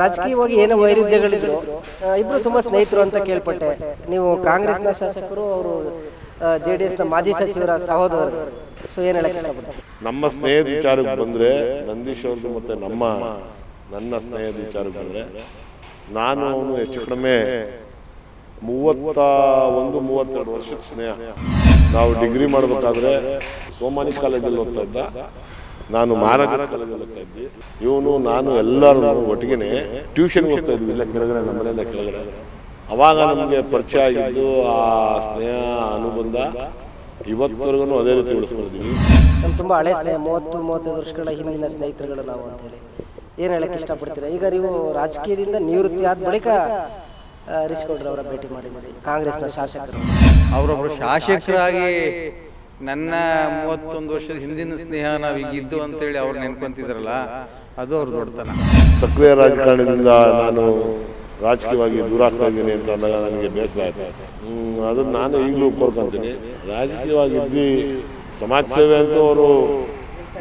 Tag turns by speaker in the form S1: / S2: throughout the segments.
S1: ರಾಜಕೀಯವಾಗಿ ಏನೋ ವೈರುಧ್ಯಗಳಿದ್ರು ಇಬ್ರು ತುಂಬಾ ಸ್ನೇಹಿತರು ಅಂತ ಕೇಳ್ಪಟ್ಟೆ. ನೀವು ಕಾಂಗ್ರೆಸ್ನ ಶಾಸಕರು, ಅವರು ಜೆ ಡಿ ಎಸ್ನ ಮಾಜಿ ಸಚಿವರ ಸಹೋದರರು. ಸೊ ಏನು ಹೇಳಕ್ಕೆ
S2: ನಮ್ಮ ಸ್ನೇಹದ ವಿಚಾರಕ್ಕೆ ಬಂದರೆ, ನಂದೀಶ್ ಅವ್ರದ್ದು ಮತ್ತು ನಮ್ಮ, ನನ್ನ ಸ್ನೇಹದ ವಿಚಾರಕ್ಕೆ ಬಂದರೆ, ನಾನು ಅವನು ಹೆಚ್ಚು ಕಡಿಮೆ ಮೂವತ್ತ ಒಂದು, ಮೂವತ್ತೆರಡು ವರ್ಷದ ಸ್ನೇಹ. ನಾವು ಡಿಗ್ರಿ ಮಾಡಬೇಕಾದ್ರೆ ಸೋಮಾನಿ ಕಾಲೇಜಲ್ಲಿ ಓದ್ತಾ ಇದ್ದ. ನಾನು ಮಾರಾಟ ಸ್ಥಳದಲ್ಲಿ ಇದ್ದೆ. ಇವನು ನಾನು ಎಲ್ಲರೂ ಒಟ್ಟಿಗೆ ಟ್ಯೂಷನ್ ಹೋಗ್ತಾ ಇದ್ವಿ. ಇಲ್ಲ ಕೆಳಗಡೆ ನಮ್ಮ ಮನೆಯಿಂದ ಕೆಳಗಡೆ. ಅವಾಗ ನಮಗೆ ಪರಿಚಯ ಆಗಿದ್ದು ಆ ಸ್ನೇಹ ಅನುಬಂಧ ಇವತ್ತವರೆಗೂ ಅದೇ ರೀತಿ ಉಳಿಸ್ಕೊಂಡಿದ್ದೀವಿ.
S1: ನಮ್ಮ ತುಂಬ ಹಳೆ ಸ್ನೇಹ ಮೂವತ್ತು ಮೂವತ್ತೈದು ವರ್ಷಗಳ ಹಿಂದಿನ ಸ್ನೇಹಿತರುಗಳು ನಾವು ಅಂತ ಹೇಳಿ. ಏನು ಹೇಳಕ್ಕೆ ಇಷ್ಟಪಡ್ತೀರಾ? ಈಗ ನೀವು ರಾಜಕೀಯದಿಂದ ನಿವೃತ್ತಿ ಆದ ಬಳಿಕ ಹರೀಶ್ ಅವರ ಭೇಟಿ ಮಾಡಿದ್ದೀರಿ ಕಾಂಗ್ರೆಸ್ನ ಶಾಸಕರು.
S3: ಅವರೊಬ್ಬರು ಶಾಸಕರಾಗಿ ನನ್ನ ಮೂವತ್ತೊಂದು ವರ್ಷದ ಹಿಂದಿನ ಸ್ನೇಹ ನಾವು ಈಗ ಇದ್ದು ಅಂತೇಳಿ ಅವ್ರು ನೆನ್ಕೊಂತಿದ್ರಲ್ಲ ಅದು ಅವ್ರ ದೊಡ್ಡತನ.
S2: ಸಕ್ರಿಯ ರಾಜಕಾರಣದಿಂದ ನಾನು ರಾಜಕೀಯವಾಗಿ ದೂರ ಆಗ್ತಾ ಇದ್ದೀನಿ ಅಂತ ಅಂದಾಗ ನನಗೆ ಬೇಸರ ಆಯಿತು. ಅದನ್ನು ನಾನು ಈಗಲೂ ಕೋರ್ಕೊಂತೀನಿ. ರಾಜಕೀಯವಾಗಿ ಇದ್ವಿ ಸಮಾಜ ಸೇವೆ ಅಂತ ಅವರು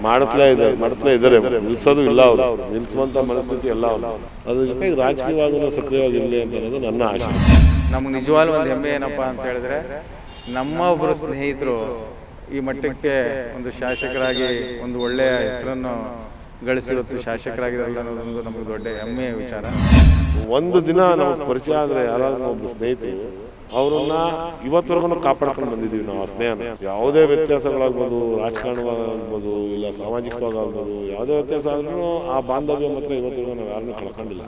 S2: ಮಾಡುತ್ತಲೇ ಇದ್ದಾರೆ ಮಾಡುತ್ತಲೇ ಇದ್ದಾರೆ. ನಿಲ್ಸೋದು ಇಲ್ಲ ಅವರು. ನಿಲ್ಲಿಸುವಂಥ ಮನಸ್ಥಿತಿ ಎಲ್ಲ ಅವರು ಅದ್ರ ಜೊತೆಗೆ ರಾಜಕೀಯವಾಗಿ ಸಕ್ರಿಯವಾಗಿರಲಿ ಅಂತ ಅನ್ನೋದು ನನ್ನ ಆಶೆ.
S3: ನಮ್ಗೆ ನಿಜವಾಗ್ಲೂ ಒಂದು ಹೆಮ್ಮೆ ಏನಪ್ಪ ಅಂತ ಹೇಳಿದ್ರೆ ನಮ್ಮ ಒಬ್ಬರು ಸ್ನೇಹಿತರು ಈ ಮಟ್ಟಕ್ಕೆ ಒಂದು ಶಾಸಕರಾಗಿ ಒಂದು ಒಳ್ಳೆಯ ಹೆಸರನ್ನು ಗಳಿಸಿ ಇವತ್ತು ಶಾಸಕರಾಗಿದ್ದಾರಲ್ಲ ಅನ್ನೋದೊಂದು ನಮಗೆ ದೊಡ್ಡ ಹೆಮ್ಮೆಯ ವಿಚಾರ.
S2: ಒಂದು ದಿನ ನಮಗೆ ಪರಿಚಯ ಆದರೆ ಯಾರಾದರೂ ಒಬ್ಬ ಸ್ನೇಹಿತರು, ಅವರನ್ನ ಇವತ್ತವರೆಗೂ ಕಾಪಾಡ್ಕೊಂಡು ಬಂದಿದ್ದೀವಿ ನಾವು ಆ ಸ್ನೇಹನ. ಯಾವುದೇ ವ್ಯತ್ಯಾಸಗಳಾಗ್ಬೋದು, ರಾಜಕಾರಣವಾಗ್ಬೋದು, ಇಲ್ಲ ಸಾಮಾಜಿಕವಾಗಬಹುದು ಯಾವುದೇ ವ್ಯತ್ಯಾಸ ಆದ್ರೂ ಆ ಬಾಂಧವ್ಯ ಮಾತ್ರ ಇವತ್ತರೆಗೂ ನಾವು ಯಾರನ್ನೂ ಕಳ್ಕೊಂಡಿಲ್ಲ.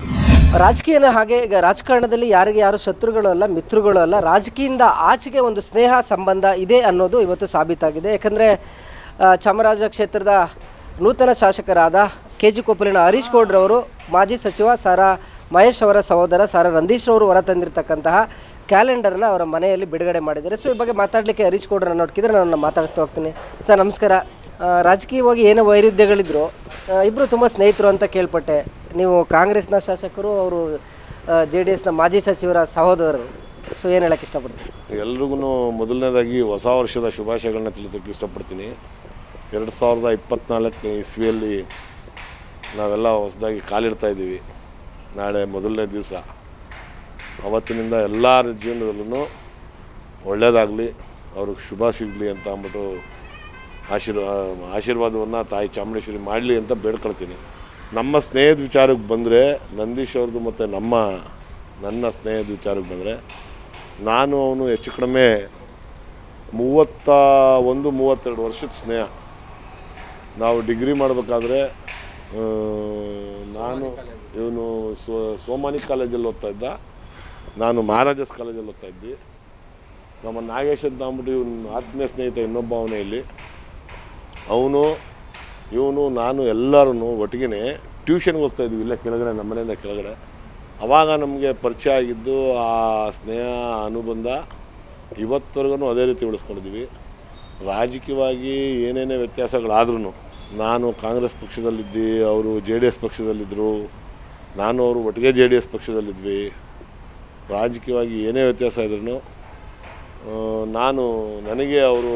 S1: ರಾಜಕೀಯನ ಹಾಗೆ ಈಗ ರಾಜಕಾರಣದಲ್ಲಿ ಯಾರಿಗೆ ಯಾರು ಶತ್ರುಗಳು ಅಲ್ಲ, ಮಿತ್ರಗಳು ಅಲ್ಲ, ರಾಜಕೀಯದಿಂದ ಆಚೆಗೆ ಒಂದು ಸ್ನೇಹ ಸಂಬಂಧ ಇದೆ ಅನ್ನೋದು ಇವತ್ತು ಸಾಬೀತಾಗಿದೆ. ಯಾಕಂದರೆ ಚಾಮರಾಜ ಕ್ಷೇತ್ರದ ನೂತನ ಶಾಸಕರಾದ ಕೆ ಜಿ ಕೊಪ್ಪಲಿನ ಹರೀಶ್ ಗೌಡ್ರವರು, ಮಾಜಿ ಸಚಿವ ಸಾರಾ ಮಹೇಶ್ ಅವರ ಸಹೋದರ ಸಾರಾ ರಂದೀಶ್ ಅವರು ಹೊರತಂದಿರತಕ್ಕಂತಹ ಕ್ಯಾಲೆಂಡರ್ನ ಅವರ ಮನೆಯಲ್ಲಿ ಬಿಡುಗಡೆ ಮಾಡಿದ್ದಾರೆ. ಸೊ ಈ ಬಗ್ಗೆ ಮಾತಾಡಲಿಕ್ಕೆ ಹರೀಶ್ ಗೌಡ್ರನ್ನ ನೋಡ್ಕಿದ್ರೆ ನಾನು ಮಾತಾಡಿಸ್ತಾ ಹೋಗ್ತೀನಿ. ಸರ್, ನಮಸ್ಕಾರ. ರಾಜಕೀಯವಾಗಿ ಏನು ವೈರುಧ್ಯಗಳಿದ್ರು ಇಬ್ಬರು ತುಂಬ ಸ್ನೇಹಿತರು ಅಂತ ಕೇಳ್ಪಟ್ಟೆ. ನೀವು ಕಾಂಗ್ರೆಸ್ನ ಶಾಸಕರು ಅವರು ಜೆ ಡಿ ಎಸ್ನ ಮಾಜಿ ಸಚಿವರ ಸಹೋದರರು. ಸೊ ಏನು ಹೇಳಕ್ಕೆ ಇಷ್ಟಪಡ್ತೀನಿ
S2: ಎಲ್ರಿಗೂ ಮೊದಲನೇದಾಗಿ ಹೊಸ ವರ್ಷದ ಶುಭಾಶಯಗಳನ್ನ ತಿಳಿಸೋಕ್ಕೆ ಇಷ್ಟಪಡ್ತೀನಿ. ಎರಡು ಸಾವಿರದ ಇಪ್ಪತ್ತ್ನಾಲ್ಕನೇ ಇಸ್ವಿಯಲ್ಲಿ ನಾವೆಲ್ಲ ಹೊಸದಾಗಿ ಕಾಲಿಡ್ತಾ ಇದ್ದೀವಿ. ನಾಳೆ ಮೊದಲನೇ ದಿವಸ. ಅವತ್ತಿನಿಂದ ಎಲ್ಲರ ಜೀವನದಲ್ಲೂ ಒಳ್ಳೆಯದಾಗಲಿ ಅವ್ರಿಗೆ ಶುಭ ಸಿಗಲಿ ಅಂತ ಅಂದ್ಬಿಟ್ಟು ಆಶೀರ್ವಾ ಆಶೀರ್ವಾದವನ್ನು ತಾಯಿ ಚಾಮುಂಡೇಶ್ವರಿ ಮಾಡಲಿ ಅಂತ ಬೇಡ್ಕೊಳ್ತೀನಿ. ನಮ್ಮ ಸ್ನೇಹದ ವಿಚಾರಕ್ಕೆ ಬಂದರೆ, ನಂದೀಶ್ ಅವ್ರದ್ದು ಮತ್ತು ನಮ್ಮ, ನನ್ನ ಸ್ನೇಹದ ವಿಚಾರಕ್ಕೆ ಬಂದರೆ, ನಾನು ಅವನು ಹೆಚ್ಚು ಕಡಿಮೆ ಮೂವತ್ತ ಒಂದು, ಮೂವತ್ತೆರಡು ವರ್ಷದ ಸ್ನೇಹ. ನಾವು ಡಿಗ್ರಿ ಮಾಡಬೇಕಾದ್ರೆ ನಾನು ಇವನು ಸೋ, ಸೋಮಾನಿ ಕಾಲೇಜಲ್ಲಿ ಓದ್ತಾ ಇದ್ದ. ನಾನು ಮಹಾರಾಜಸ್ ಕಾಲೇಜಲ್ಲಿ ಓದ್ತಾ ಇದ್ದಿ. ನಮ್ಮ ನಾಗೇಶ್ ಅಂತ ಅಂದ್ಬಿಟ್ಟು ಇವನು ಆತ್ಮೀಯ ಸ್ನೇಹಿತ ಇನ್ನೊಬ್ಬ ಅವನೇ ಇಲ್ಲಿ. ಅವನು ಇವನು, ನಾನು ಎಲ್ಲರೂ ಒಟ್ಟಿಗೆ ಟ್ಯೂಷನ್ಗೆ ಹೋಗ್ತಾ ಇದ್ವಿ ಇಲ್ಲ ಕೆಳಗಡೆ, ನಮ್ಮ ಮನೆಯಿಂದ ಕೆಳಗಡೆ. ಅವಾಗ ನಮಗೆ ಪರಿಚಯ ಆಗಿದ್ದು ಆ ಸ್ನೇಹ, ಅನುಬಂಧ ಇವತ್ತವರೆಗೂ ಅದೇ ರೀತಿ ಉಳಿಸ್ಕೊಂಡಿದ್ವಿ ರಾಜಕೀಯವಾಗಿ ಏನೇನೇ ವ್ಯತ್ಯಾಸಗಳಾದ್ರೂ ನಾನು ಕಾಂಗ್ರೆಸ್ ಪಕ್ಷದಲ್ಲಿದ್ದೆ, ಅವರು ಜೆ ಡಿ ಎಸ್ ಪಕ್ಷದಲ್ಲಿದ್ದರು ನಾನು, ಅವರು ಒಟ್ಟಿಗೆ ಜೆ ಡಿ ಎಸ್ ಪಕ್ಷದಲ್ಲಿದ್ವಿ. ರಾಜಕೀಯವಾಗಿ ಏನೇ ವ್ಯತ್ಯಾಸ ಇದ್ರೂ ನಾನು, ನನಗೆ ಅವರು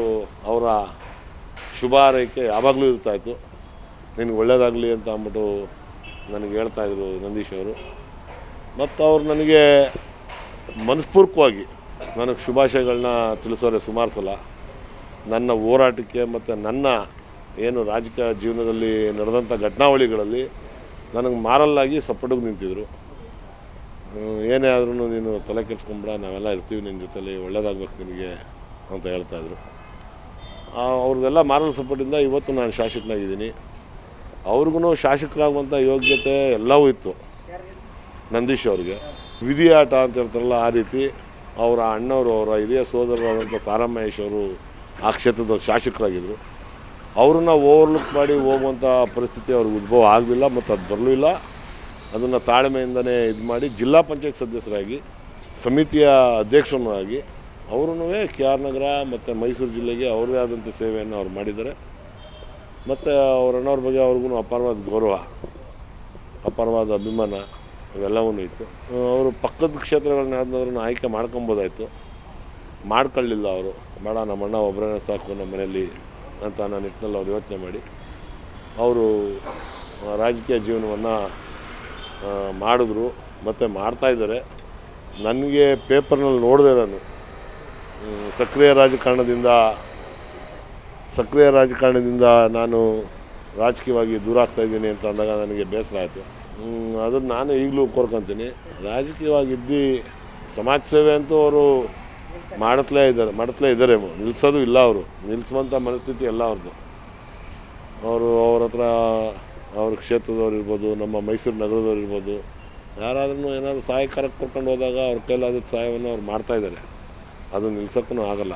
S2: ಅವರ ಶುಭ ಹಾರೈಕೆ ಯಾವಾಗಲೂ ಇರ್ತಾಯಿತ್ತು. ನಿನಗೆ ಒಳ್ಳೇದಾಗಲಿ ಅಂತ ಅಂದ್ಬಿಟ್ಟು ನನಗೆ ಹೇಳ್ತಾಯಿದ್ರು ನಂದೀಶ್ ಅವರು. ಮತ್ತು ಅವ್ರು ನನಗೆ ಮನಸ್ಪೂರ್ವಕವಾಗಿ ನನಗೆ ಶುಭಾಶಯಗಳನ್ನ ತಿಳಿಸೋರೆ ಸುಮಾರು ಸಲ. ನನ್ನ ಹೋರಾಟಕ್ಕೆ ಮತ್ತು ನನ್ನ ಏನು ರಾಜಕೀಯ ಜೀವನದಲ್ಲಿ ನಡೆದಂಥ ಘಟನಾವಳಿಗಳಲ್ಲಿ ನನಗೆ ಮಾರಲ್ಲಾಗಿ ಸಪೋರ್ಟಿಗೆ ನಿಂತಿದ್ರು. ಏನೇ ಆದ್ರೂ ನೀನು ತಲೆ ಕೆಡಿಸ್ಕೊಂಬಿಡ, ನಾವೆಲ್ಲ ಇರ್ತೀವಿ ನಿನ್ನ ಜೊತೆಯಲ್ಲಿ ಒಳ್ಳೇದಾಗಬೇಕು ನಿನಗೆ ಅಂತ ಹೇಳ್ತಾಯಿದ್ರು ಅವ್ರದ್ದೆಲ್ಲ ಮಾರಲ್ ಸಪೋರ್ಟಿಂದ ಇವತ್ತು ನಾನು ಶಾಸಕನಾಗಿದ್ದೀನಿ. ಅವ್ರಿಗೂ ಶಾಸಕರಾಗುವಂಥ ಯೋಗ್ಯತೆ ಎಲ್ಲವೂ ಇತ್ತು. ನಂದೀಶ್ ಅವ್ರಿಗೆ. ವಿಧಿ ಆಟ ಅಂತ ಹೇಳ್ತಾರಲ್ಲ ಆ ರೀತಿ ಅವರ ಅಣ್ಣವರು, ಅವರ ಹಿರಿಯ ಸೋದರರಾದಂಥ ಸಾರಾಮಹೇಶ್ ಅವರು ಆ ಕ್ಷೇತ್ರದ ಶಾಸಕರಾಗಿದ್ದರು ಅವ್ರನ್ನ ಓವರ್ಲುಕ್ ಮಾಡಿ ಹೋಗುವಂಥ ಪರಿಸ್ಥಿತಿ ಅವ್ರಿಗೆ ಉದ್ಭವ ಆಗಲಿಲ್ಲ ಮತ್ತು ಅದು ಬರಲಿಲ್ಲ. ಅದನ್ನು ತಾಳ್ಮೆಯಿಂದನೇ ಇದು ಮಾಡಿ ಜಿಲ್ಲಾ ಪಂಚಾಯತ್ ಸದಸ್ಯರಾಗಿ, ಸಮಿತಿಯ ಅಧ್ಯಕ್ಷನೂ ಆಗಿ ಅವರೂ ಕೆ ಆರ್ ನಗರ ಮತ್ತು ಮೈಸೂರು ಜಿಲ್ಲೆಗೆ ಅವ್ರದ್ದೇ ಆದಂಥ ಸೇವೆಯನ್ನು ಅವ್ರು ಮಾಡಿದ್ದಾರೆ. ಮತ್ತು ಅವ್ರ ಅಣ್ಣವ್ರ ಬಗ್ಗೆ ಅವ್ರಿಗೂ ಅಪಾರವಾದ ಗೌರವ, ಅಪಾರವಾದ ಅಭಿಮಾನ ಇವೆಲ್ಲವೂ ಇತ್ತು. ಅವರು ಪಕ್ಕದ ಕ್ಷೇತ್ರಗಳನ್ನ ಯಾವ್ದಾದ್ರೂ ಆಯ್ಕೆ ಮಾಡ್ಕೊಬೋದಾಯಿತು. ಮಾಡ್ಕೊಳ್ಳಿಲ್ಲ ಅವರು. ಬೇಡ, ನಮ್ಮ ಅಣ್ಣ ಒಬ್ಬರೇ ಸಾಕು ನಮ್ಮ ಮನೆಯಲ್ಲಿ ಅಂತ ನಾನು ನಿಟ್ಟಿನಲ್ಲಿ ಅವ್ರು ಯೋಚನೆ ಮಾಡಿ ಅವರು ರಾಜಕೀಯ ಜೀವನವನ್ನು ಮಾಡಿದ್ರು. ಮತ್ತು ಮಾಡ್ತಾಯಿದ್ದಾರೆ ನನಗೆ ಪೇಪರ್ನಲ್ಲಿ ನೋಡಿದೆ ನಾನು. ಸಕ್ರಿಯ ರಾಜಕಾರಣದಿಂದ ಸಕ್ರಿಯ ರಾಜಕಾರಣದಿಂದ ನಾನು ರಾಜಕೀಯವಾಗಿ ದೂರ ಆಗ್ತಾ ಇದ್ದೀನಿ ಅಂತ ಅಂದಾಗ ನನಗೆ ಬೇಸರ ಆಯಿತು. ಅದನ್ನು ನಾನು ಈಗಲೂ ಕೋರ್ಕೊತೀನಿ. ರಾಜಕೀಯವಾಗಿದ್ದು ಸಮಾಜ ಸೇವೆ ಅಂತೂ ಅವರು ಮಾಡತ್ಲೇ ಇದ್ದಾರೆ ಮಾಡತ್ಲೇ ಇದ್ದಾರೆ. ನಿಲ್ಲಿಸೋದು ಇಲ್ಲ ಅವರು. ನಿಲ್ಲಿಸುವಂಥ ಮನಸ್ಥಿತಿ ಎಲ್ಲ ಅವ್ರದ್ದು ಅವರು ಅವ್ರ ಹತ್ರ ಅವ್ರ ಕ್ಷೇತ್ರದವ್ರು ಇರ್ಬೋದು, ನಮ್ಮ ಮೈಸೂರು ನಗರದವ್ರು ಇರ್ಬೋದು. ಯಾರಾದ್ರೂ ಏನಾದರೂ ಸಹಾಯಕಾರಕ್ಕೆ ಕರ್ಕೊಂಡು ಹೋದಾಗ ಅವ್ರ ಕೈಲಾದ ಸಹಾಯವನ್ನು ಅವ್ರು ಮಾಡ್ತಾಯಿದ್ದಾರೆ ಅದು ನಿಲ್ಸೋಕ್ಕೂ ಆಗಲ್ಲ.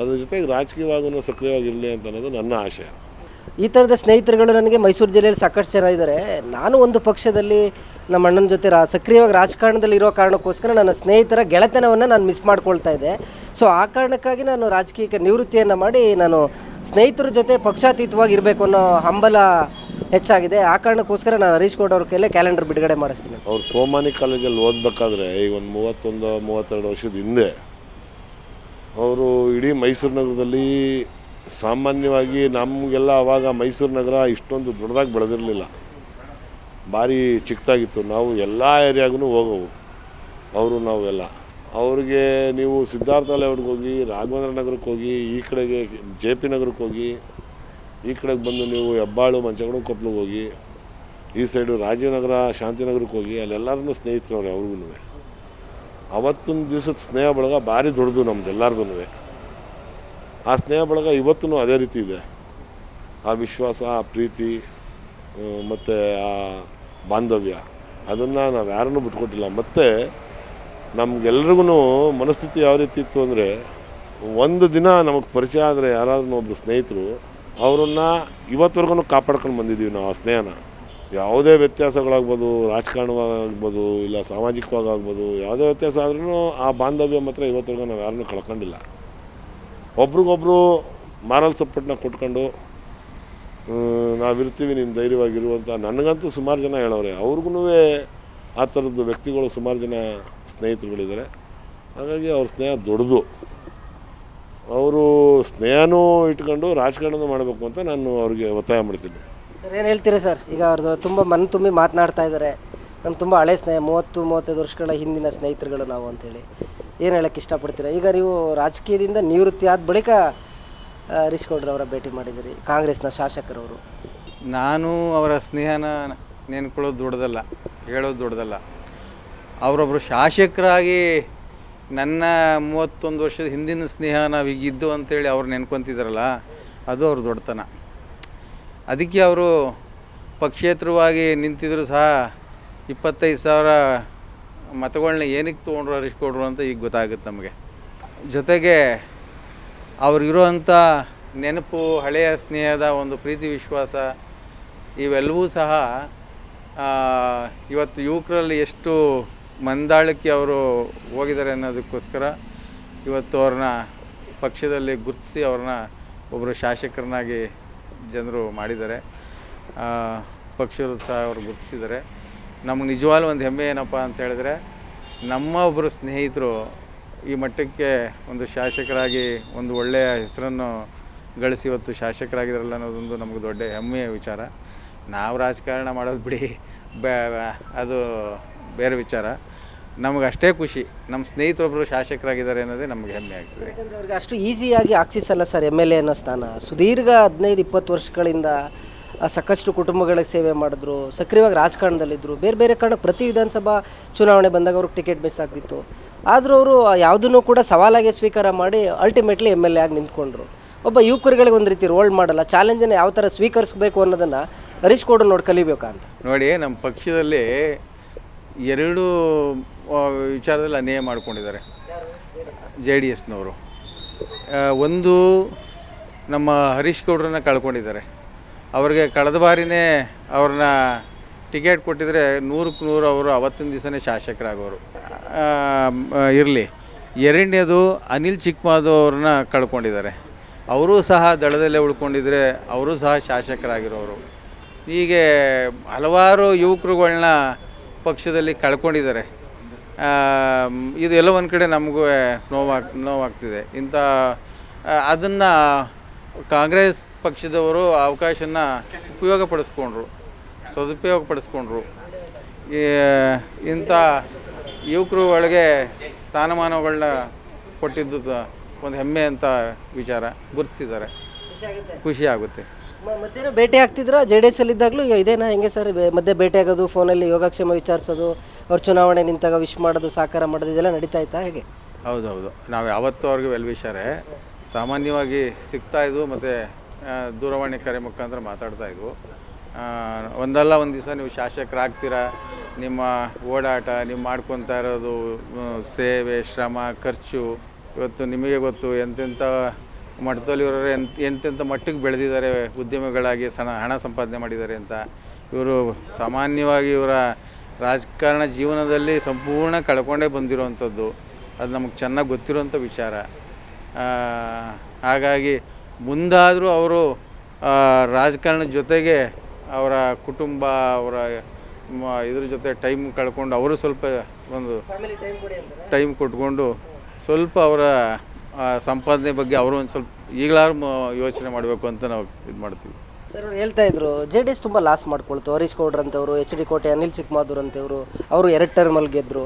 S2: ಅದ್ರ ಜೊತೆಗೆ ರಾಜಕೀಯವಾಗೂ ಸಕ್ರಿಯವಾಗಿರಲಿ ಅಂತ ಅನ್ನೋದು ನನ್ನ ಆಶಯ.
S1: ಈ ಥರದ ಸ್ನೇಹಿತರುಗಳು ನನಗೆ ಮೈಸೂರು ಜಿಲ್ಲೆಯಲ್ಲಿ ಸಾಕಷ್ಟು ಜನ ಇದ್ದಾರೆ. ನಾನು ಒಂದು ಪಕ್ಷದಲ್ಲಿ ನಮ್ಮ ಅಣ್ಣನ ಜೊತೆ ರಾ ಸಕ್ರಿಯವಾಗಿ ರಾಜಕಾರಣದಲ್ಲಿ ಇರೋ ಕಾರಣಕ್ಕೋಸ್ಕರ ನನ್ನ ಸ್ನೇಹಿತರ ಗೆಳೆತನವನ್ನು ನಾನು ಮಿಸ್ ಮಾಡ್ಕೊಳ್ತಾ ಇದ್ದೆ. ಸೊ ಆ ಕಾರಣಕ್ಕಾಗಿ ನಾನು ರಾಜಕೀಯಕ್ಕೆ ನಿವೃತ್ತಿಯನ್ನು ಮಾಡಿ ನಾನು ಸ್ನೇಹಿತರ ಜೊತೆ ಪಕ್ಷಾತೀತವಾಗಿ ಇರಬೇಕು ಅನ್ನೋ ಹಂಬಲ ಹೆಚ್ಚಾಗಿದೆ. ಆ ಕಾರಣಕ್ಕೋಸ್ಕರ ನಾನು ಹರೀಶ್ ಗೌಡ ಅವ್ರ ಕೈಲೇ ಕ್ಯಾಲೆಂಡರ್ ಬಿಡುಗಡೆ ಮಾಡಿಸ್ತೀನಿ.
S2: ಅವ್ರು ಸೋಮಾನಿ ಕಾಲೇಜಲ್ಲಿ ಓದಬೇಕಾದ್ರೆ ಈಗ ಒಂದು ಮೂವತ್ತೊಂದು ಮೂವತ್ತೆರಡು ವರ್ಷದ ಹಿಂದೆ ಅವರು ಇಡೀ ಮೈಸೂರು ನಗರದಲ್ಲಿ ಸಾಮಾನ್ಯವಾಗಿ ನಮಗೆಲ್ಲ ಆವಾಗ ಮೈಸೂರು ನಗರ ಇಷ್ಟೊಂದು ದೊಡ್ಡದಾಗಿ ಬೆಳೆದಿರಲಿಲ್ಲ. ಭಾರಿ ಚಿಕ್ಕದಾಗಿತ್ತು. ನಾವು ಎಲ್ಲ ಏರಿಯಾಗೂ ಹೋಗೋವು. ಅವರು ನಾವೆಲ್ಲ ಅವ್ರಿಗೆ ನೀವು ಸಿದ್ಧಾರ್ಥ ಲೇಔಟ್ಗೆ ಹೋಗಿ, ರಾಘವೇಂದ್ರ ನಗರಕ್ಕೆ ಹೋಗಿ, ಈ ಕಡೆಗೆ ಜೆ ಪಿ ನಗರಕ್ಕೆ ಹೋಗಿ, ಈ ಕಡೆಗೆ ಬಂದು ನೀವು ಹೆಬ್ಬಾಳು, ಮಂಚಗಡ ಕೊಪ್ಪಳಿಗೆ ಹೋಗಿ, ಈ ಸೈಡು ರಾಜೀವ್ನಗರ ಶಾಂತಿನಗರಕ್ಕೆ ಹೋಗಿ ಅಲ್ಲೆಲ್ಲರನ್ನೂ ಸ್ನೇಹಿತರವ್ರೆ ಅವ್ರಿಗೂ ಅವತ್ತೊಂದು ದಿವಸದ ಸ್ನೇಹ ಬಳಗ ಭಾರಿ ದೊಡ್ಡದು ನಮ್ದು ಎಲ್ಲರದೂ ಆ ಸ್ನೇಹ ಬಳಗ ಇವತ್ತೂ ಅದೇ ರೀತಿ ಇದೆ. ಆ ವಿಶ್ವಾಸ, ಆ ಪ್ರೀತಿ ಮತ್ತು ಆ ಬಾಂಧವ್ಯ, ಅದನ್ನು ನಾವು ಯಾರನ್ನೂ ಬಿಟ್ಕೊಟ್ಟಿಲ್ಲ. ಮತ್ತು ನಮಗೆಲ್ರಿಗೂ ಮನಸ್ಥಿತಿ ಯಾವ ರೀತಿ ಇತ್ತು ಅಂದರೆ, ಒಂದು ದಿನ ನಮಗೆ ಪರಿಚಯ ಆದರೆ ಯಾರಾದ್ರೂ ಒಬ್ಬರು ಸ್ನೇಹಿತರು, ಅವರನ್ನು ಇವತ್ತವರೆಗೂ ಕಾಪಾಡ್ಕೊಂಡು ಬಂದಿದ್ದೀವಿ ನಾವು ಆ ಸ್ನೇಹನ. ಯಾವುದೇ ವ್ಯತ್ಯಾಸಗಳಾಗ್ಬೋದು, ರಾಜಕಾರಣವಾಗ್ಬೋದು, ಇಲ್ಲ ಸಾಮಾಜಿಕವಾಗಬೋದು, ಯಾವುದೇ ವ್ಯತ್ಯಾಸ ಆದ್ರೂ ಆ ಬಾಂಧವ್ಯ ಮಾತ್ರ ಇವತ್ತಿಗೂ ನಾವು ಯಾರನ್ನೂ ಕಳ್ಕೊಂಡಿಲ್ಲ. ಒಬ್ರಿಗೊಬ್ರು ಮಾರಲ್ ಸಪೋರ್ಟ್ನ ಕೊಟ್ಕೊಂಡು ನಾವಿರ್ತೀವಿ, ನೀನು ಧೈರ್ಯವಾಗಿರುವಂಥ ನನಗಂತೂ ಸುಮಾರು ಜನ ಹೇಳೋರೆ ಅವ್ರಿಗೂ ಆ ಥರದ್ದು ವ್ಯಕ್ತಿಗಳು ಸುಮಾರು ಜನ ಸ್ನೇಹಿತರುಗಳಿದ್ದಾರೆ ಹಾಗಾಗಿ ಅವ್ರ ಸ್ನೇಹ ದೊಡ್ಡದು. ಅವರು ಸ್ನೇಹನೂ ಇಟ್ಕೊಂಡು ರಾಜಕಾರಣನೂ ಮಾಡಬೇಕು ಅಂತ ನಾನು ಅವ್ರಿಗೆ ಒತ್ತಾಯ ಮಾಡ್ತೀನಿ.
S1: ಸರ್, ಏನು ಹೇಳ್ತೀರಾ ಸರ್? ಈಗ ಅವ್ರದ್ದು ತುಂಬ ಮನ ತುಂಬಿ ಮಾತನಾಡ್ತಾ ಇದ್ದಾರೆ ನಮ್ಮ ತುಂಬ ಹಳೆ ಸ್ನೇಹ, ಮೂವತ್ತು, ಮೂವತ್ತೈದು ವರ್ಷಗಳ ಹಿಂದಿನ ಸ್ನೇಹಿತರುಗಳು ನಾವು ಅಂತೇಳಿ. ಏನು ಹೇಳಕ್ಕೆ ಇಷ್ಟಪಡ್ತೀರಾ? ಈಗ ನೀವು ರಾಜಕೀಯದಿಂದ ನಿವೃತ್ತಿ ಆದ ಬಳಿಕ ಹರೀಶ್ ಗೌಡ್ರವರ ಭೇಟಿ ಮಾಡಿದಿರಿ, ಕಾಂಗ್ರೆಸ್ನ ಶಾಸಕರವರು.
S3: ನಾನು ಅವರ ಸ್ನೇಹನ ನೆನ್ಕೊಳ್ಳೋದು ದೊಡ್ಡದಲ್ಲ, ಹೇಳೋದು ದೊಡ್ಡದಲ್ಲ. ಅವರೊಬ್ಬರು ಶಾಸಕರಾಗಿ ನನ್ನ ಮೂವತ್ತೊಂದು ವರ್ಷದ ಹಿಂದಿನ ಸ್ನೇಹ ನಾವು ಈಗಿದ್ದು ಅಂತೇಳಿ ಅವ್ರು ನೆನ್ಕೊತಿದ್ರಲ್ಲ, ಅದು ಅವ್ರ ದೊಡ್ಡತನ. ಅದಕ್ಕೆ ಅವರು ಪಕ್ಷೇತರವಾಗಿ ನಿಂತಿದ್ರು ಸಹ ಇಪ್ಪತ್ತೈದು ಸಾವಿರ ಮತಗಳನ್ನ ಏನಕ್ಕೆ ತೊಗೊಂಡ್ರು ಹರಿಸ್ಕೊಡ್ರು ಅಂತ ಈಗ ಗೊತ್ತಾಗುತ್ತೆ ನಮಗೆ. ಜೊತೆಗೆ ಅವ್ರಿಗಿರುವಂಥ ನೆನಪು, ಹಳೆಯ ಸ್ನೇಹದ ಒಂದು ಪ್ರೀತಿ, ವಿಶ್ವಾಸ ಇವೆಲ್ಲವೂ ಸಹ ಇವತ್ತು ಯುವಕರಲ್ಲಿ ಎಷ್ಟು ಮಂದಾಳಕ್ಕೆ ಅವರು ಹೋಗಿದ್ದಾರೆ ಅನ್ನೋದಕ್ಕೋಸ್ಕರ ಇವತ್ತು ಅವ್ರನ್ನ ಪಕ್ಷದಲ್ಲಿ ಗುರುತಿಸಿ ಅವ್ರನ್ನ ಒಬ್ಬರು ಶಾಸಕರನ್ನಾಗಿ ಜನರು ಮಾಡಿದ್ದಾರೆ. ಪಕ್ಷರು ಸಹ ಅವರು ಗುರುತಿಸಿದ್ದಾರೆ. ನಮಗೆ ನಿಜವಾಗ್ಲೂ ಒಂದು ಹೆಮ್ಮೆ ಏನಪ್ಪ ಅಂತ ಹೇಳಿದ್ರೆ, ನಮ್ಮ ಒಬ್ಬರು ಸ್ನೇಹಿತರು ಈ ಮಟ್ಟಕ್ಕೆ ಒಂದು ಶಾಸಕರಾಗಿ ಒಂದು ಒಳ್ಳೆಯ ಹೆಸರನ್ನು ಗಳಿಸಿ ಇವತ್ತು ಶಾಸಕರಾಗಿದ್ದಾರಲ್ಲ ಅನ್ನೋದೊಂದು ನಮಗೆ ದೊಡ್ಡ ಹೆಮ್ಮೆಯ ವಿಚಾರ. ನಾವು ರಾಜಕಾರಣ ಮಾಡೋದು ಬಿಡಿ ಬ್ಯಾ ಅದು ಬೇರೆ ವಿಚಾರ. ನಮಗೆ ಅಷ್ಟೇ ಖುಷಿ. ನಮ್ಮ ಸ್ನೇಹಿತರೊಬ್ಬರು ಶಾಸಕರಾಗಿದ್ದಾರೆ ಅನ್ನೋದೇ ನಮಗೆ ಹೆಮ್ಮೆ ಆಗ್ತದೆ.
S1: ಯಾಕಂದ್ರೆ ಅವ್ರಿಗೆ ಅಷ್ಟು ಈಸಿಯಾಗಿ ಆಕ್ಸಿಸಲ್ಲ ಸರ್ ಎಂ ಎಲ್ ಎ ಅನ್ನೋ ಸ್ಥಾನ. ಸುದೀರ್ಘ ಹದಿನೈದು ಇಪ್ಪತ್ತು ವರ್ಷಗಳಿಂದ ಆ, ಸಾಕಷ್ಟು ಕುಟುಂಬಗಳಿಗೆ ಸೇವೆ ಮಾಡಿದ್ರು ಸಕ್ರಿಯವಾಗಿ ರಾಜಕಾರಣದಲ್ಲಿದ್ದರು ಬೇರೆ ಬೇರೆ ಕಾರಣಕ್ಕೆ ಪ್ರತಿ ವಿಧಾನಸಭಾ ಚುನಾವಣೆ ಬಂದಾಗ ಅವ್ರಿಗೆ ಟಿಕೆಟ್ ಮಿಸ್ ಆಗ್ತಿತ್ತು. ಆದರೂ ಅವರು ಯಾವುದನ್ನು ಕೂಡ ಸವಾಲಾಗಿ ಸ್ವೀಕಾರ ಮಾಡಿ ಅಲ್ಟಿಮೇಟ್ಲಿ ಎಂ ಎಲ್ ಎ ಆಗಿ ನಿಂತ್ಕೊಂಡ್ರು. ಒಬ್ಬ ಯುವಕರುಗಳಿಗೆ ಒಂದು ರೀತಿ ರೋಲ್ ಮಾಡಲ್ಲ ಚಾಲೆಂಜನ್ನು ಯಾವ ಥರ ಸ್ವೀಕರಿಸಬೇಕು ಅನ್ನೋದನ್ನು ಹರೀಶ್ ಗೌಡ ನೋಡಿ ಕಲಿಬೇಕಾ ಅಂತ.
S3: ನೋಡಿ ನಮ್ಮ ಪಕ್ಷದಲ್ಲಿ ಎರಡು ವಿಚಾರದಲ್ಲಿ ಅನ್ಯಾಯ ಮಾಡ್ಕೊಂಡಿದ್ದಾರೆ. ಜೆ ಡಿ ಎಸ್ನವರು. ಒಂದು ನಮ್ಮ ಹರೀಶ್ ಗೌಡ್ರನ್ನ ಕಳ್ಕೊಂಡಿದ್ದಾರೆ. ಅವ್ರಿಗೆ ಕಳೆದ ಬಾರಿನೇ ಅವ್ರನ್ನ ಟಿಕೆಟ್ ಕೊಟ್ಟಿದ್ರೆ ನೂರಕ್ಕೆ ನೂರು ಅವರು ಅವತ್ತಿನ ದಿವಸನೇ ಶಾಸಕರಾಗೋರು. ಇರಲಿ. ಎರಡನೇದು ಅನಿಲ್ ಚಿಕ್ಕಮಾದು ಅವ್ರನ್ನ ಕಳ್ಕೊಂಡಿದ್ದಾರೆ. ಅವರೂ ಸಹ ದಳದಲ್ಲೇ ಉಳ್ಕೊಂಡಿದ್ರೆ ಅವರು ಸಹ ಶಾಸಕರಾಗಿರೋರು. ಹೀಗೆ ಹಲವಾರು ಯುವಕರುಗಳನ್ನ ಪಕ್ಷದಲ್ಲಿ ಕಳ್ಕೊಂಡಿದ್ದಾರೆ. ಇದು ಎಲ್ಲ ಒಂದು ಕಡೆ ನಮಗೂ ನೋವಾಗ್ ನೋವಾಗ್ತಿದೆ. ಇಂಥ ಅದನ್ನು ಕಾಂಗ್ರೆಸ್ ಪಕ್ಷದವರು ಅವಕಾಶನ ಉಪಯೋಗ ಪಡಿಸ್ಕೊಂಡ್ರು ಸದುಪಯೋಗ ಪಡಿಸ್ಕೊಂಡ್ರು ಈ ಇಂಥ ಯುವಕರು ಒಳಗೆ ಸ್ಥಾನಮಾನಗಳನ್ನ ಕೊಟ್ಟಿದ್ದು ಒಂದು ಹೆಮ್ಮೆ ಅಂತ ವಿಚಾರ ಗುರುತಿಸಿದ್ದಾರೆ. ಖುಷಿ ಆಗುತ್ತೆ.
S1: ಮತ್ತೇನೋ ಭೇಟಿ ಆಗ್ತಿದ್ರ? ಜೆ ಡಿ ಎಸ್ ಅಲ್ಲಿ ಇದ್ದಾಗಲೂ ಇದೇನಾ? ಹೆಂಗೆ ಸರ್ ಮಧ್ಯೆ ಭೇಟಿ ಆಗೋದು, ಫೋನಲ್ಲಿ ಯೋಗಕ್ಷೇಮ ವಿಚಾರಿಸೋದು, ಅವ್ರ ಚುನಾವಣೆ ನಿಂತಾಗ ವಿಶ್ ಮಾಡೋದು, ಸಾಕಾರ ಮಾಡೋದು, ಇದೆಲ್ಲ ನಡೀತಾ ಇತ್ತಾ? ಹೇಗೆ?
S3: ಹೌದೌದು. ನಾವು ಯಾವತ್ತೂ ಅವ್ರಿಗೆ ವೆಲ್ವಿಷರೇ ಸಾಮಾನ್ಯವಾಗಿ ಸಿಗ್ತಾ ಇದ್ವು, ಮತ್ತು ದೂರವಾಣಿ ಕರೆ ಮುಖಾಂತರ ಮಾತಾಡ್ತಾ ಇದ್ವು. ಒಂದಲ್ಲ ಒಂದು ದಿವಸ ನೀವು ಶಾಸಕರಾಗ್ತೀರಾ? ನಿಮ್ಮ ಓಡಾಟ, ನೀವು ಮಾಡ್ಕೊತಾ ಇರೋದು ಸೇವೆ, ಶ್ರಮ, ಖರ್ಚು, ಇವತ್ತು ನಿಮಗೆ ಗೊತ್ತು ಎಂತೆಂಥ ಮಟ್ಟದಲ್ಲಿ ಇವರು ಎಂತ ಎಂತೆಂಥ ಮಟ್ಟಿಗೆ ಬೆಳೆದಿದ್ದಾರೆ ಉದ್ಯಮಿಗಳಾಗಿ ಸಣ ಹಣ ಸಂಪಾದನೆ ಮಾಡಿದ್ದಾರೆ ಅಂತ. ಇವರು ಸಾಮಾನ್ಯವಾಗಿ ಇವರ ರಾಜಕಾರಣ ಜೀವನದಲ್ಲಿ ಸಂಪೂರ್ಣ ಕಳ್ಕೊಂಡೇ ಬಂದಿರುವಂಥದ್ದು. ಅದು ನಮಗೆ ಚೆನ್ನಾಗಿ ಗೊತ್ತಿರುವಂಥ ವಿಚಾರ. ಹಾಗಾಗಿ ಮುಂದಾದರೂ ಅವರು ರಾಜಕಾರಣ ರಾಜಕಾರಣದ ಜೊತೆಗೆ ಅವರ ಕುಟುಂಬ ಅವರ ಇದ್ರ ಜೊತೆ ಟೈಮ್ ಕಳ್ಕೊಂಡು ಅವರು ಸ್ವಲ್ಪ ಒಂದು
S1: ಟೈಮ್
S3: ಕೊಟ್ಕೊಂಡು ಸ್ವಲ್ಪ ಅವರ ಸಂಪಾದನೆ ಬಗ್ಗೆ ಅವರು ಒಂದು ಸ್ವಲ್ಪ ಈಗಲಾರು ಯೋಚನೆ ಮಾಡಬೇಕು ಅಂತ ನಾವು ಇದು ಮಾಡ್ತೀವಿ.
S1: ಸರ್ ಅವ್ರು ಹೇಳ್ತಾ ಇದ್ರು ಜೆ ಡಿ ಎಸ್ ತುಂಬ ಲಾಸ್ ಮಾಡ್ಕೊಳ್ತು. ಹರೀಶ್ ಗೌಡ್ರಂಥವ್ರು ಎಚ್ ಡಿ ಕೋಟೆ ಅನಿಲ್ ಚಿಕ್ಕಮಾದೂರ್ ಅಂತವರು ಅವರು ಎರಡು ಟರ್ಮಲ್ಲಿ ಗೆದ್ದರು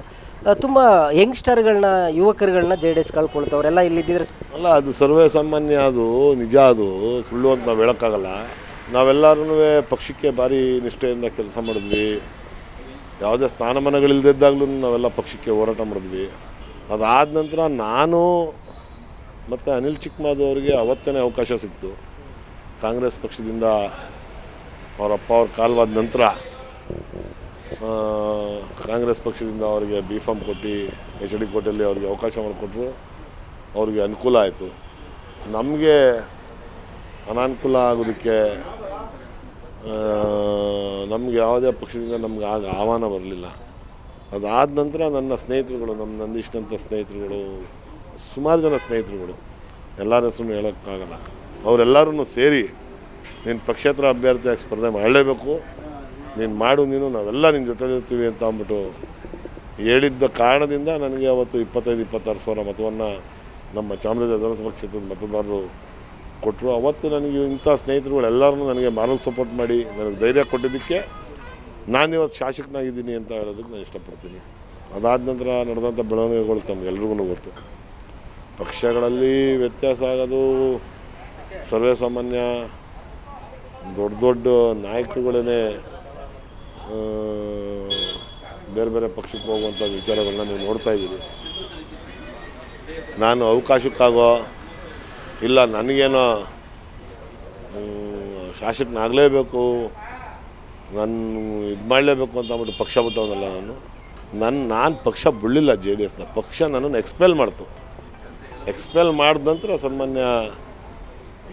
S1: ತುಂಬ ಯಂಗ್ಸ್ಟರ್ಗಳನ್ನ ಯುವಕರುಗಳನ್ನ ಜೆ ಡಿ ಎಸ್ ಕಳ್ಕೊಳ್ತು. ಅವರೆಲ್ಲ ಇಲ್ಲಿದ್ದಿದ್ರೆ
S2: ಅಲ್ಲ ಅದು ಸರ್ವೇ ಸಾಮಾನ್ಯ ಅದು ನಿಜ ಅದು ಸುಳ್ಳು ಅಂತ ನಾವು ಹೇಳೋಕ್ಕಾಗಲ್ಲ. ನಾವೆಲ್ಲರೂ ಪಕ್ಷಕ್ಕೆ ಭಾರಿ ನಿಷ್ಠೆಯಿಂದ ಕೆಲಸ ಮಾಡಿದ್ವಿ. ಯಾವುದೇ ಸ್ಥಾನಮಾನಗಳಿಲ್ಲದಿದ್ದಾಗಲೂ ನಾವೆಲ್ಲ ಪಕ್ಷಕ್ಕೆ ಹೋರಾಟ ಮಾಡಿದ್ವಿ. ಅದಾದ ನಂತರ ನಾನು ಮತ್ತು ಅನಿಲ್ ಚಿಕ್ಕಮಾದವ್ರಿಗೆ ಅವತ್ತೇ ಅವಕಾಶ ಸಿಕ್ತು. ಕಾಂಗ್ರೆಸ್ ಪಕ್ಷದಿಂದ ಅವರ ಅಪ್ಪ ಅವ್ರ ಕಾಲವಾದ ನಂತರ ಕಾಂಗ್ರೆಸ್ ಪಕ್ಷದಿಂದ ಅವರಿಗೆ ಬಿ ಫಾರ್ಮ್ ಕೊಟ್ಟು ಎಚ್ ಡಿ ಕೋಟೆಯಲ್ಲಿ ಅವ್ರಿಗೆ ಅವಕಾಶ ಮಾಡಿಕೊಟ್ರು. ಅವ್ರಿಗೆ ಅನುಕೂಲ ಆಯಿತು. ನಮಗೆ ಅನಾನುಕೂಲ ಆಗೋದಕ್ಕೆ ನಮಗೆ ಯಾವುದೇ ಪಕ್ಷದಿಂದ ನಮ್ಗೆ ಆಗ ಆಹ್ವಾನ ಬರಲಿಲ್ಲ. ಅದಾದ ನಂತರ ನನ್ನ ಸ್ನೇಹಿತರುಗಳು, ನಮ್ಮ ನಂದೀಶ್ನಂಥ ಸ್ನೇಹಿತರುಗಳು ಸುಮಾರು ಜನ ಸ್ನೇಹಿತರುಗಳು. ಎಲ್ಲರ ಹೆಸರು ಹೇಳೋಕ್ಕಾಗಲ್ಲ. ಅವರೆಲ್ಲರೂ ಸೇರಿ ನೀನು ಪಕ್ಷೇತರ ಅಭ್ಯರ್ಥಿಯಾಗಿ ಸ್ಪರ್ಧೆ ಮಾಡಲೇಬೇಕು. ನೀನು ಮಾಡು, ನೀನು, ನಾವೆಲ್ಲ ನಿನ್ನ ಜೊತೆ ಇರ್ತೀವಿ ಅಂತ ಅಂದ್ಬಿಟ್ಟು ಹೇಳಿದ್ದ ಕಾರಣದಿಂದ ನನಗೆ ಅವತ್ತು ಇಪ್ಪತ್ತೈದು, ಇಪ್ಪತ್ತಾರು ಸಾವಿರ ಮತವನ್ನು ನಮ್ಮ ಚಾಮರಾಜ ವಿಧಾನಸಭಾ ಕ್ಷೇತ್ರದ ಮತದಾರರು ಕೊಟ್ಟರು ಅವತ್ತು ನನಗೆ ಇಂಥ ಸ್ನೇಹಿತರುಗಳು ಎಲ್ಲರೂ ನನಗೆ ಮಾರಲ್ ಸಪೋರ್ಟ್ ಮಾಡಿ, ನನಗೆ ಧೈರ್ಯ ಕೊಟ್ಟಿದ್ದಕ್ಕೆ ನಾನಿವತ್ತು ಶಾಸಕನಾಗಿದ್ದೀನಿ ಅಂತ ಹೇಳೋದಕ್ಕೆ ನಾನು ಇಷ್ಟಪಡ್ತೀನಿ. ಅದಾದ ನಂತರ ನಡೆದಂಥ ಬೆಳವಣಿಗೆಗಳು ತಮಗೆಲ್ರಿಗೂ ಗೊತ್ತು. ಪಕ್ಷಗಳಲ್ಲಿ ವ್ಯತ್ಯಾಸ ಆಗೋದು. ಸರ್ವೇ ಸಾಮಾನ್ಯ ದೊಡ್ಡ ದೊಡ್ಡ ನಾಯಕರುಗಳೇ ಬೇರೆ ಬೇರೆ ಪಕ್ಷಕ್ಕೆ ಹೋಗುವಂಥ ವಿಚಾರಗಳನ್ನ ನೀವು ನೋಡ್ತಾ ಇದ್ದೀರಿ. ನಾನು ಅವಕಾಶಕ್ಕಾಗೋ, ಇಲ್ಲ ನನಗೇನೋ ಶಾಸಕನಾಗಲೇಬೇಕು, ನಾನು ಇದು ಮಾಡಲೇಬೇಕು ಅಂತ ಅಂದ್ಬಿಟ್ಟು ಪಕ್ಷ ಬಿಟ್ಟವನಲ್ಲ ನಾನು. ನನ್ನ ನಾನು ಪಕ್ಷ ಬಿಡಲಿಲ್ಲ ಜೆ ಡಿ ಎಸ್ನ ಪಕ್ಷ ನನ್ನನ್ನು ಎಕ್ಸ್ಪೆಲ್ ಮಾಡ್ತು. ಎಕ್ಸ್ಪೆಲ್ ಮಾಡಿದ ನಂತರ ಸನ್ಮಾನ್ಯ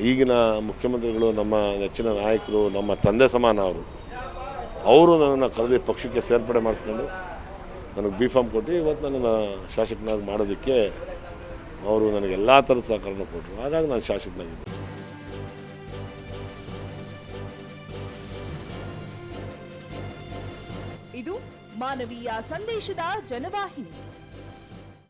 S2: ಈಗಿನ ಮುಖ್ಯಮಂತ್ರಿಗಳು, ನಮ್ಮ ನೆಚ್ಚಿನ ನಾಯಕರು, ನಮ್ಮ ತಂದೆ ಸಮಾನ ಅವರು. ಅವರು ನನ್ನನ್ನು ಕರೆದಿ ಪಕ್ಷಕ್ಕೆ ಸೇರ್ಪಡೆ ಮಾಡಿಸ್ಕೊಂಡು ನನಗೆ ಬಿ ಫಾರ್ಮ್ ಕೊಟ್ಟು ಇವತ್ತು ನನ್ನನ್ನು ಶಾಸಕನಾಗಿ ಮಾಡೋದಕ್ಕೆ ಅವರು ನನಗೆ ಎಲ್ಲ ಥರದ ಸಹಕಾರನ ಕೊಟ್ಟರು. ಹಾಗಾಗಿ ನಾನು ಶಾಸಕನಾಗಿದ್ದೆ
S4: ಇದು ಮಾನವೀಯ ಸಂದೇಶದ ಜನವಾಹಿನಿ.